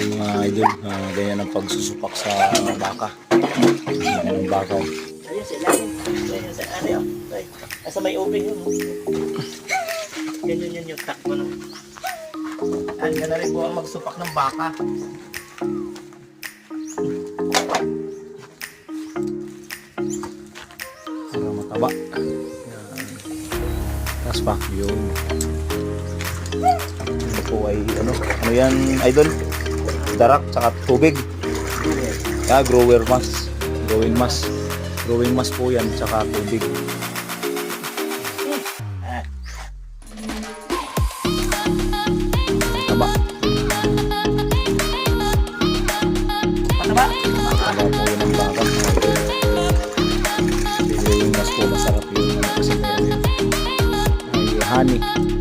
Mga idol, ah, ganyan ang pagsusupak sa mga baka. Ganyan ang baka. Ayun sa ilalim. Ayun sa ano Nasa may open yun. Yan yun yun yung takbo no. Yan, yan na rin po ang magsupak ng baka. Para mataba. Tapos pa, yung ay ano, ano yan idol? Darak saka tubig. Yeah, grower mass. Growing mass. Growing mass po yan saka tubig. Taba. Pataba. Pataba po masarap yun. Ano kasi honey.